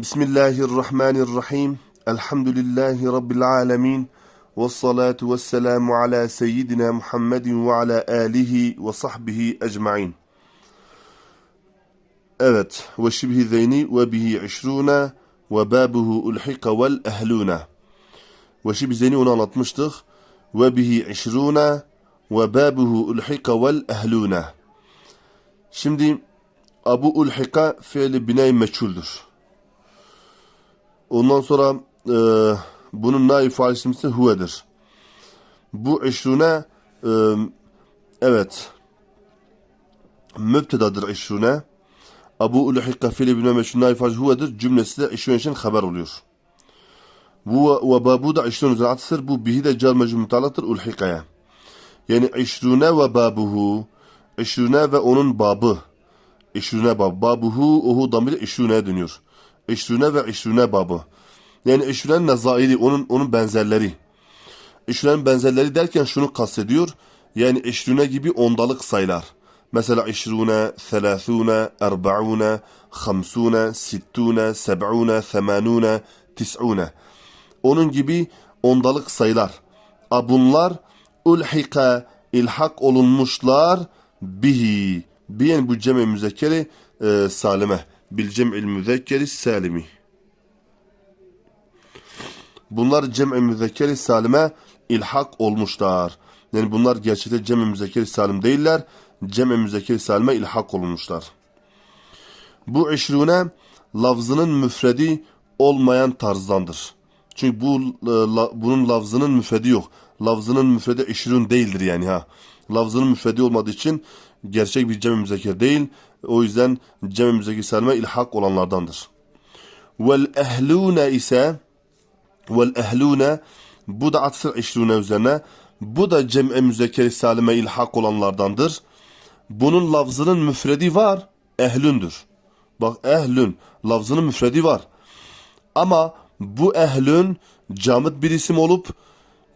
Bismillahirrahmanirrahim. Elhamdülillahi Rabbil alemin. Ve salatu ve selamu ala seyyidina Muhammedin ve ala alihi ve sahbihi ecma'in. Evet. Ve şibhi zeyni ve bihi işruna ve babuhu ulhika vel ehluna. Ve şibhi zeyni onu anlatmıştık. Ve bihi işruna ve babuhu ulhika vel ehluna. Şimdi Abu Ulhika fiili binay meçhuldür. Ondan sonra e, bunun naif faalisi ise huvedir. Bu işrune e, evet mübtedadır işrune. Abu Ulhika fiili binay meçhul naif faalisi huvedir. Cümlesi de işrune için haber oluyor. Bu ve babu da işrune atıftır. Bu bihi de car mecmul mutalaktır ulhikaya. Yani işrune ve babuhu. İşrune ve onun babı. İşrune bab. Babuhu ohu damiri işrune dönüyor. İşrune ve işrune babı. Yani işrunenin nezairi, onun onun benzerleri. İşrunenin benzerleri derken şunu kastediyor. Yani işrune gibi ondalık sayılar. Mesela işrune, selâthûne, erba'ûne, hamsûne, sittûne, seb'ûne, themanûne, tis'ûne. Onun gibi ondalık sayılar. A bunlar ulhika ilhak olunmuşlar bihi. Biyen bu cem-i müzekkeri e, salime. Bil cem'il müzekkeri salimi. Bunlar cem-i müzekkeri salime ilhak olmuşlar. Yani bunlar gerçekte cem-i müzekkeri salim değiller. Cem-i müzekkeri salime ilhak olmuşlar. Bu işrune lafzının müfredi olmayan tarzdandır. Çünkü bu e, la, bunun lafzının müfredi yok. Lafzının müfredi işrun değildir yani ha. Lafzının müfredi olmadığı için gerçek bir cem-i müzekker değil. O yüzden cem-i müzekker salime ilhak olanlardandır. Vel ehlune ise vel ehlune bu da atsır işrune üzerine. Bu da cem-i müzekker salime ilhak olanlardandır. Bunun lafzının müfredi var. Ehlündür. Bak ehlün lafzının müfredi var. Ama bu ehlün camit bir isim olup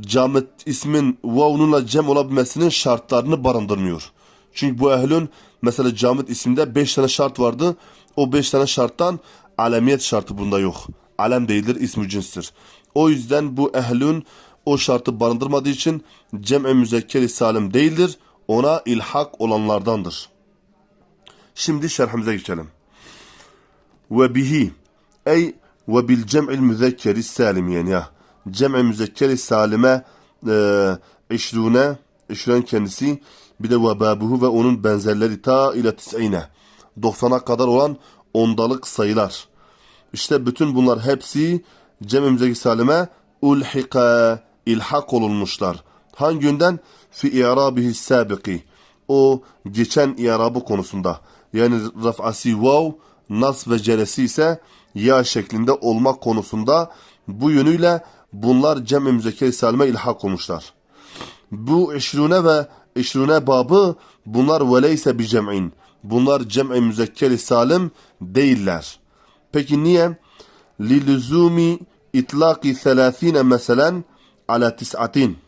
camit ismin vavnunla cem olabilmesinin şartlarını barındırmıyor. Çünkü bu ehlün mesela camit isimde 5 tane şart vardı. O 5 tane şarttan alemiyet şartı bunda yok. Alem değildir, ismi cinstir. O yüzden bu ehlün o şartı barındırmadığı için cem-i müzekkeri salim değildir. Ona ilhak olanlardandır. Şimdi şerhimize geçelim. Ve bihi ey ve bil cem'il müzekkeri salim yani ya. Cem'i müzekkeri salime e, işrune, işren kendisi bir de vebabuhu ve onun benzerleri ta ile tis'ine. 90'a kadar olan ondalık sayılar. İşte bütün bunlar hepsi cem-i müzekkeri salime ulhika ilhak olunmuşlar. Hangi yönden? Fi i'rabihi sabiki. O geçen i'rabı konusunda. Yani raf'asi vav, nas ve ceresi ise ya şeklinde olmak konusunda bu yönüyle bunlar cem-i müzekker salime ilhak olmuşlar. Bu işrune ve işrune babı bunlar veleyse bi cem'in. Bunlar cem-i müzekker salim değiller. Peki niye? Lilüzumi itlaki 30 meselen ala tis'atin.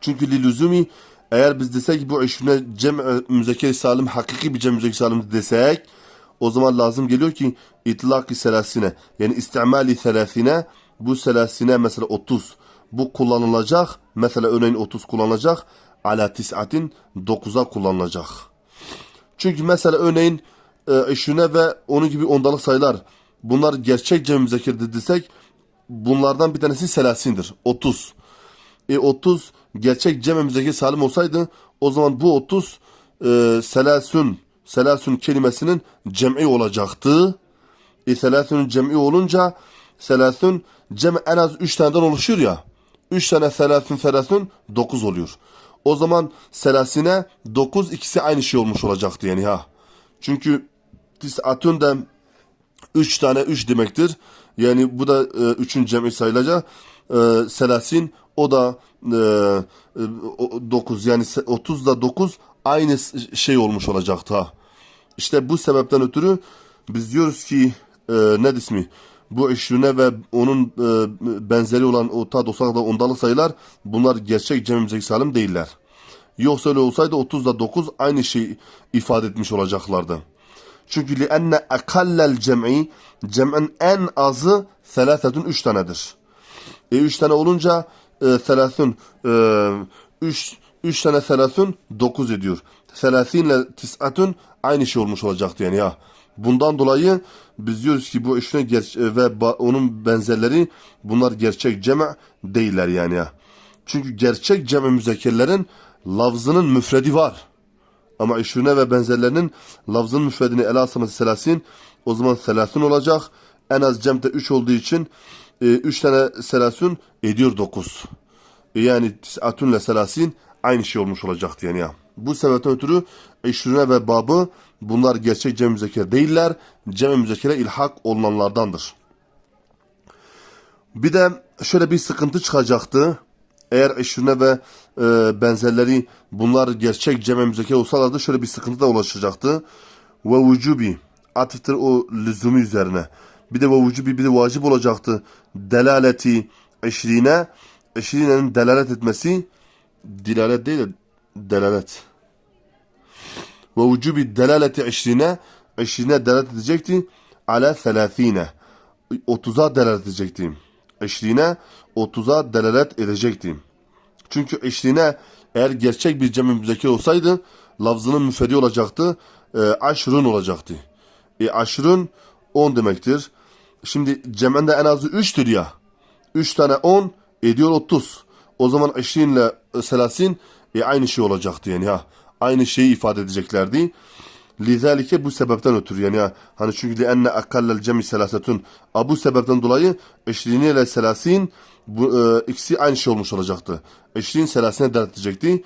Çünkü lilüzumi eğer biz desek bu işrune cem-i müzekker salim hakiki bir cem-i müzekker salim desek o zaman lazım geliyor ki itlaki selasine yani istimali selasine bu selasine mesela 30 bu kullanılacak mesela örneğin 30 kullanılacak ala tis'atin 9'a kullanılacak. Çünkü mesela örneğin e, işine ve onun gibi ondalık sayılar bunlar gerçek cem müzekir dediysek bunlardan bir tanesi selasindir. 30. E 30 gerçek cem müzekir salim olsaydı o zaman bu 30 e, selasün selasün kelimesinin cem'i olacaktı. E selasünün cem'i olunca selasün cem en az 3 taneden oluşuyor ya. 3 tane selasün selasün 9 oluyor. O zaman selasine 9 ikisi aynı şey olmuş olacaktı yani ha. Çünkü tis'atun da 3 tane 3 demektir. Yani bu da 3'ün e, cem'i sayılacak. E, selasin o da e, 9 yani 30 da 9 aynı şey olmuş olacaktı ha. İşte bu sebepten ötürü biz diyoruz ki e, ne ismi bu işrine ve onun e, benzeri olan o ta 90 da ondalık sayılar bunlar gerçek cemimizdeki salim değiller. Yoksa öyle olsaydı 30 ile 9 aynı şey ifade etmiş olacaklardı. Çünkü lienne akallel cem'i cem'in en azı selasetun üç tanedir. E üç tane olunca e, selasun e, üç, üç tane selasun dokuz ediyor. Selasinle tis'atun aynı şey olmuş olacaktı yani ya. Bundan dolayı biz diyoruz ki bu işine ger- ve onun benzerleri bunlar gerçek cem' değiller yani ya. Çünkü gerçek cem' müzekkerlerin lafzının müfredi var. Ama işrine ve benzerlerinin lafzın müfredini ele alsaması selasin o zaman selasun olacak. En az cem'de 3 olduğu için 3 tane selasun ediyor 9. yani tis'atun ile selasin aynı şey olmuş olacaktı yani ya. Bu sebepten ötürü işrine ve babı bunlar gerçek cem müzekkere değiller. Cem müzekkere ilhak olunanlardandır. Bir de şöyle bir sıkıntı çıkacaktı. Eğer eşrine ve e, benzerleri bunlar gerçek cem müzekker olsalardı şöyle bir sıkıntı da ulaşacaktı. Ve vücubi atıftır o lüzumu üzerine. Bir de ve vücubi bir de vacip olacaktı. Delaleti eşrine eşrinenin delalet etmesi dilalet değil de delalet. Ve vücubi delaleti eşrine eşrine delalet edecekti. Ala selafine. 30'a delalet edecekti. Eşliğine 30'a delalet edecekti. Çünkü eşliğine eğer gerçek bir cem-i müzekker olsaydı lafzının müfredi olacaktı. E, aşrın olacaktı. E, aşrın 10 demektir. Şimdi cem'en de en azı 3'tür ya. 3 tane 10 ediyor 30. O zaman eşliğinle e, selasin e, aynı şey olacaktı yani ha. Aynı şeyi ifade edeceklerdi. Lizalike bu sebepten ötürü yani ya. Hani çünkü lienne akallel cemi selasetun. Bu sebepten dolayı eşliğini ile selasin bu e, ikisi aynı şey olmuş olacaktı. Eşliğin selasine dert edecekti.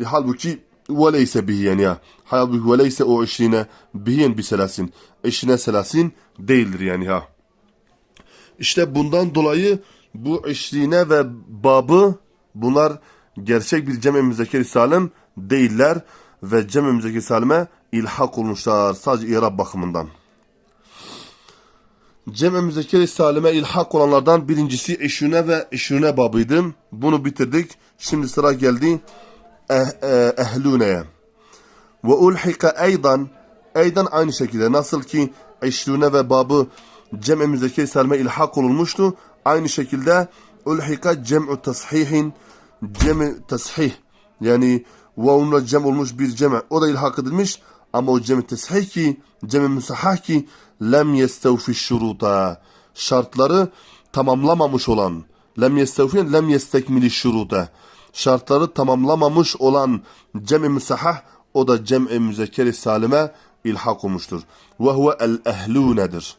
E, halbuki veleyse bihi yani ya. Halbuki veleyse o eşliğine bihiyen bir selasin. Eşine selasin değildir yani ha. İşte bundan dolayı bu eşliğine ve babı bunlar gerçek bir cem-i müzekkeri salim değiller ve cem-i müzekkeri salime ilhak olmuşlar sadece irab bakımından. Cem-i müzekkeri salime ilhak olanlardan birincisi eşüne ve eşüne babıydı. Bunu bitirdik. Şimdi sıra geldi eh, eh, ehluneye. Ve ulhika eydan eydan aynı şekilde nasıl ki eşlune ve babı cem-i müzekkeri ilhak olunmuştu. Aynı şekilde ulhika cem'u tashihin cem-i tashih yani vavunla cem olmuş bir cem o da ilhak edilmiş ama o cem-i teshih ki cem-i musahhah ki lem yestevfi şuruta şartları tamamlamamış olan lem yestevfi lem yestekmili şuruta şartları tamamlamamış olan cem-i o da cem-i müzekkeri salime ilhak olmuştur. Ve huve el ehlunedir.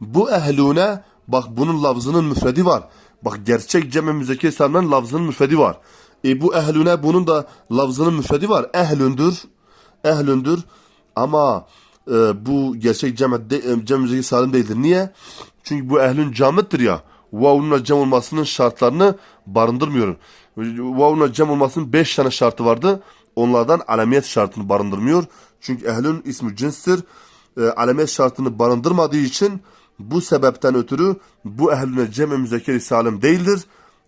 Bu ehlune bak bunun lafzının müfredi var. Bak gerçek cem-i müzekker salimlerin lafzının müfredi var. E bu ehlüne bunun da lafzının müfredi var. Ehlündür. Ehlündür. Ama e, bu gerçek cem, de, e, cem salim değildir. Niye? Çünkü bu ehlün camittir ya. Vavunla cem olmasının şartlarını barındırmıyor. Vavunla cem olmasının beş tane şartı vardı. Onlardan alamiyet şartını barındırmıyor. Çünkü ehlün ismi cinstir. E, alamiyet şartını barındırmadığı için bu sebepten ötürü bu ehlüne cem-i salim değildir.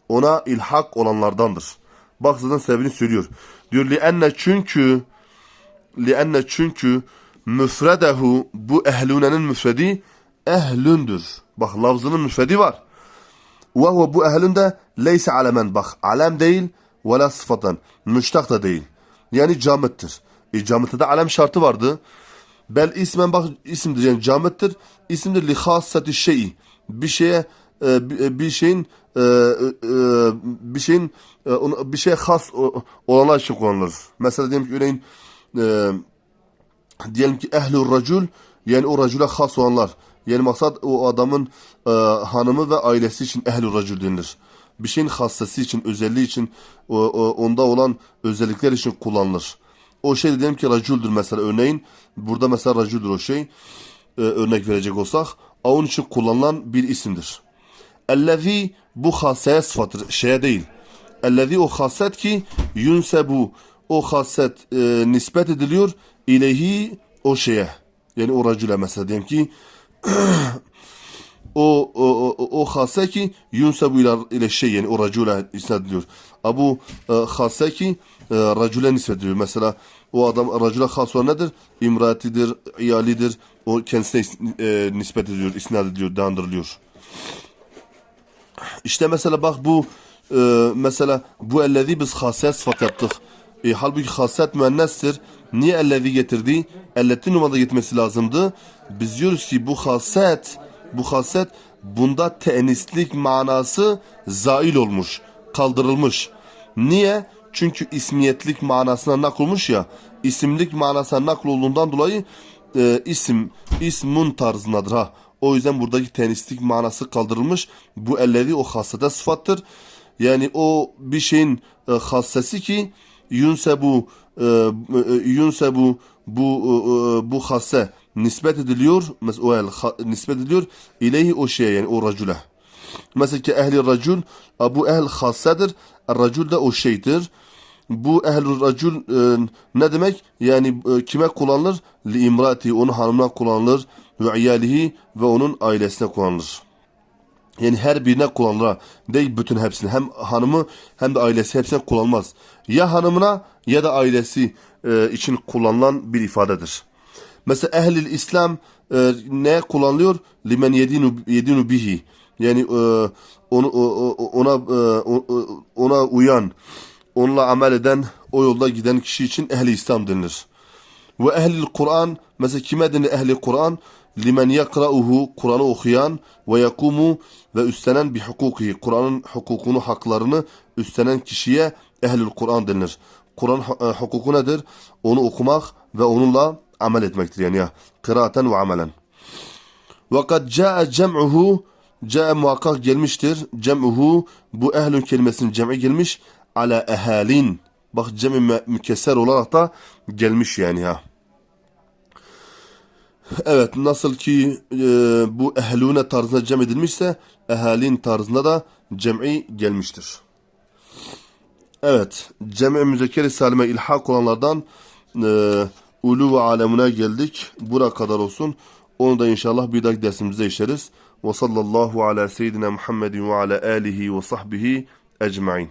Ona ilhak olanlardandır. Bak zaten sebebini söylüyor. Diyor li enne çünkü li enne çünkü müfredehu bu ehlunenin müfredi ehlündür. Bak lafzının müfredi var. Ve huve bu ehlün de leyse alemen. Bak alem değil ve la sıfatan. Müştak da değil. Yani camittir. E camitte de alem şartı vardı. Bel ismen bak isimdir yani camittir. İsimdir li hassati şeyi. Bir şeye bir- bir şeyin e, e, bir şeyin e, ona- bir şeye has o- olanlar için kullanılır. Mesela diyelim ki örneğin diyelim ki ehlur racul yani o racule has olanlar. Yani maksat o adamın hanımı ve ailesi için ehlur racul denilir. Bir şeyin hassası için, özelliği için, onda olan özellikler için kullanılır. O şey diyelim ki raculdür mesela örneğin. Burada mesela raculdür o şey. Örnek verecek olsak. Onun için kullanılan bir isimdir. Ellezî bu haseye sıfattır. Şeye değil. Ellezî o haset ki yunsebu o haset e, nispet ediliyor ilehi o şeye. Yani o racüle mesela diyelim ki o o o, o hase ki yunsebu ile, ile şey yani o racule isnat ediliyor. Abu e, hase ki e, racule nispet ediliyor. Mesela o adam racule has olan nedir? İmratidir, iyalidir. O kendisine is- e, nispet ediyor, isnat ediyor, dayandırılıyor. İşte mesela bak bu e, mesela bu ellezi biz haset sıfat yaptık. E, halbuki haset müennestir. Niye ellezi getirdi? Elletin numada gitmesi lazımdı. Biz diyoruz ki bu haset bu haset bunda tenislik manası zail olmuş, kaldırılmış. Niye? Çünkü ismiyetlik manasına naklolmuş ya. isimlik manasına nakl olduğundan dolayı e, isim, ismun tarzındadır ha. O yüzden buradaki tenislik manası kaldırılmış. Bu elleri o hasete sıfattır. Yani o bir şeyin e, hassesi ki yunsebu e, e, yunsebu bu e, e, bu hasse nispet ediliyor. Mesela o el nispet ediliyor ileyhi o şeye yani o racule. Mesela ki ehli racul e, bu ehl hassedir. Racul da o şeydir. Bu ehl racul e, ne demek? Yani e, kime kullanılır? Li imrati onun hanımına kullanılır ve iyalihi ve onun ailesine kullanılır. Yani her birine kullanılır. Değil bütün hepsini. Hem hanımı hem de ailesi hepsine kullanılmaz. Ya hanımına ya da ailesi e, için kullanılan bir ifadedir. Mesela ehlil İslam e, ne kullanılıyor? Limen yedinu, yedinu bihi. Yani e, onu, o- ona e, ona uyan, onunla amel eden, o yolda giden kişi için ehli İslam denilir. Ve ehlil Kur'an mesela kime denir ehli Kur'an? Limen yakra'uhu Kur'an'ı okuyan ve yakumu ve üstlenen bi hukukihi. Kur'an'ın hukukunu, haklarını üstlenen kişiye ehlil Kur'an denilir. Kur'an e, hukuku nedir? Onu okumak ve onunla amel etmektir yani ya. Kıraaten ve amelen. Ve kad ca'a cem'uhu ca'a muhakkak gelmiştir. Cem'uhu bu ehlün kelimesinin cem'i gelmiş. Ala ehalin. Bak cem'i mü- mükesser olarak da gelmiş yani ha. Evet nasıl ki e, bu ehlune tarzında cem edilmişse ehalin tarzında da cem'i gelmiştir. Evet cem'i müzekkeri salime ilhak olanlardan e, ulu ve alemine geldik. Bura kadar olsun. Onu da inşallah bir dahaki dersimizde işleriz. Ve sallallahu ala seyyidina Muhammedin ve ala alihi ve sahbihi ecmain.